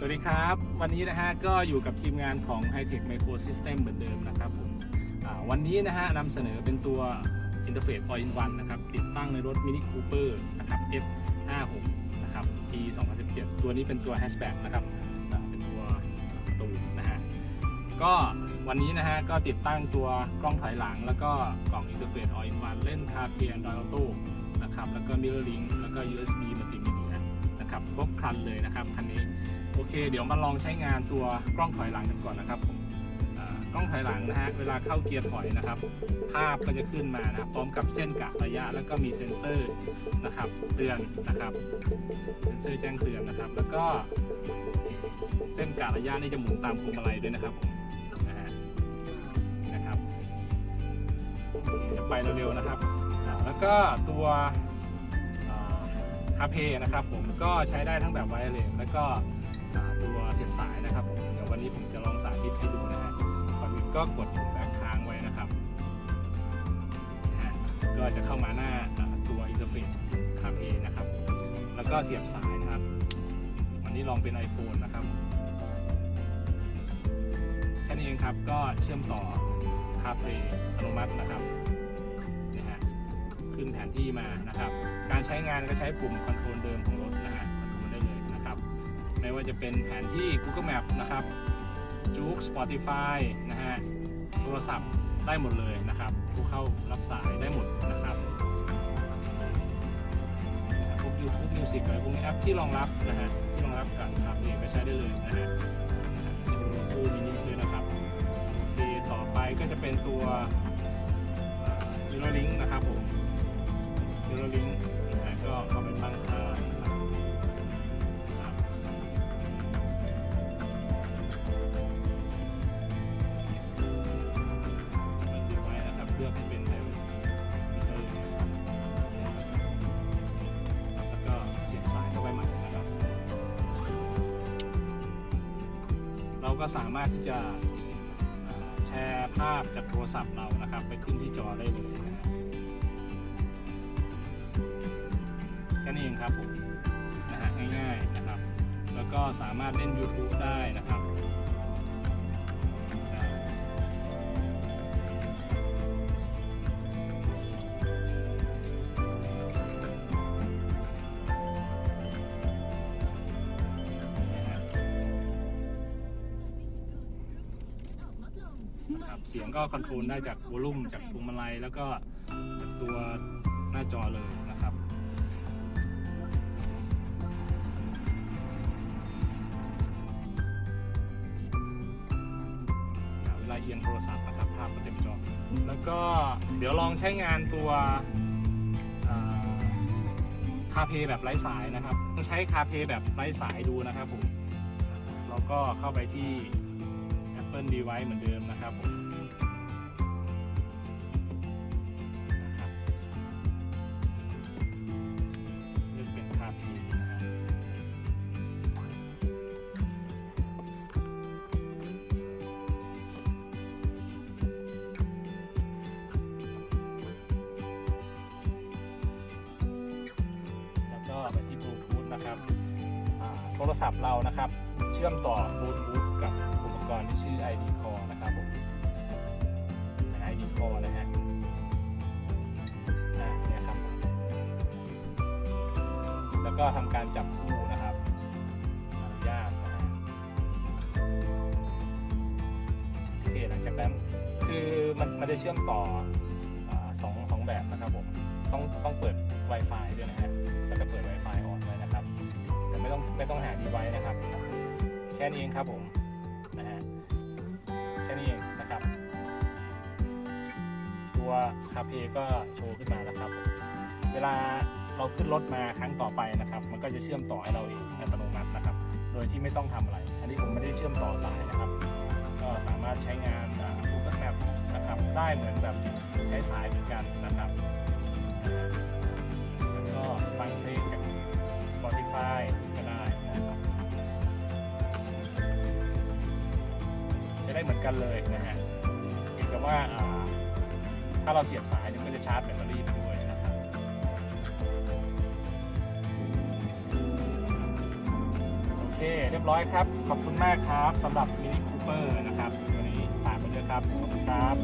สวัสดีครับ วันนี้นะฮะก็อยู่กับทีมงานของ Hightech Micro System เหมือนเดิมนะครับผมวันนี้นะฮะนำเสนอเป็นตัว Interface All in One นะครับ ติดตั้งในรถ Mini Cooper นะครับ F56 นะครับ ปี 2017 ตัวนี้เป็นตัว Hatchback นะครับเป็นตัวสามประตูนะฮะก็วันนี้นะฮะก็ติดตั้งตัวกล้องถอยหลัง แล้วก็กล่อง Interface All in One เล่น CarPlay Android Auto นะครับแล้วก็ Mirror Link แล้วก็ USB Multimedia นะครับครบครันเลยนะครับคันนี้โอเค เดี๋ยวมาลองใช้งานตัวกล้องถอยหลังกันก่อนนะครับผมกล้องถอยหลังนะฮะเวลาเข้าเกียร์ถอยนะครับ ภาพก็จะขึ้นมานะพร้อมกับเส้นกะระยะ แล้วก็มีเซ็นเซอร์นะครับเตือนนะครับเซ็นเซอร์แจ้งเตือนนะครับ แล้วก็เส้นกะระยะนี่จะหมุนตามพวงมาลัยด้วยนะครับผมนะฮะนะครับจะไปเร็วๆนะครับ แล้วก็ตัว คาเพนะครับผมก็ใช้ได้ทั้งแบบไวเลสแล้วก็ตัวเสียบสายนะครับผมเดี๋ยววันนี้ผมจะลองสาธิตให้ดูนะฮะก่อนอื่นก็กดปุ่มแบ็คค้างไว้นะครับนะฮะก็จะเข้ามาหน้าตัวอินเทอร์เฟซคาเพนะครับ แล้วก็เสียบสายนะครับ วันนี้ลองเป็น iPhone นะครับแค่นี้เองครับก็เชื่อมต่อคาเพอัตโนมัตินะครับ ขึ้นแผนที่มานะครับ การใช้งานก็ใช้ปุ่มคอนโทรลเดิมของรถนะฮะคอนโทรลได้เลยนะครับ ไม่ว่าจะเป็นแผนที่ Google Map นะครับจู๊ก Spotify นะฮะโทรศัพท์ได้หมดเลยนะครับ ผู้เข้ารับสายได้หมดนะครับพวก YouTube Music อะไรพวกนี้แอปที่รองรับนะฮะที่รองรับกับคาเองก็ใช้ได้เลยนะฮะโชว์โลโก้มินิด้วยนะครับโอเคต่อไปก็จะเป็นตัวมิโรลิงนะครับผม ก็สามารถที่จะแชร์ภาพจากโทรศัพท์เรานะครับ ไปขึ้นที่จอได้เลยนะฮะแค่นี้เองครับผมนะฮะง่ายๆนะครับ แล้วก็สามารถเล่น YouTube ได้นะครับ ครับเสียงก็คอนโทรลได้จากวอลลุ่มจากพวงมาลัยแล้วก็จากตัวหน้าจอเลยนะครับเวลาเอียงโทรศัพท์นะครับภาพก็เต็มจอ แล้วก็เดี๋ยวลองใช้งานตัวคาเพแบบไร้สายนะครับต้องใช้คาเพแบบไร้สายดูนะครับผมเราก็เข้าไปที่ Apple Device เหมือนเดิมนะครับผม นะครับโทรศัพท์เรานะครับ เชื่อมต่อบลูทูธกับอุปกรณ์ที่ชื่อ ID Core นะครับผม ID Core นะฮะนี่ครับ แล้วก็ทำการจับคู่นะครับอนุญาตนะฮะโอเคหลังจากนั้นคือมันมันจะเชื่อมต่ออสองสองแบบนะครับผม ต้องต้องเปิด Wi-Fi ด้วยนะฮะ แล้วก็เปิด Wi-Fi ต้องหาดีไว้นะครับ แค่นี้เองครับผมนะฮะแค่นี้เองนะครับ ตัวคาเพก็โชว์ขึ้นมาแล้วครับผมเวลาเราขึ้นรถมาครั้งต่อไปนะครับ มันก็จะเชื่อมต่อให้เราเองอัตโนมัตินะครับ โดยที่ไม่ต้องทำอะไร อันนี้ผมไม่ได้เชื่อมต่อสายนะครับ ก็สามารถใช้งานอ่า Google Map นะครับได้เหมือนแบบใช้สายเหมือนกันนะครับ แล้วก็ฟังเพันเลยนะฮะเพียงแต่ว่าถ้าเราเสียบสายเนี่ยก็จะชาร์จแบตเตอรี่ไปด้วยนะครับโอเคเรียบร้อยครับ ขอบคุณมากครับสำหรับมินิคูเปอร์นะครับวันนี้ฝากไปด้วยครับ ขอบคุณครับ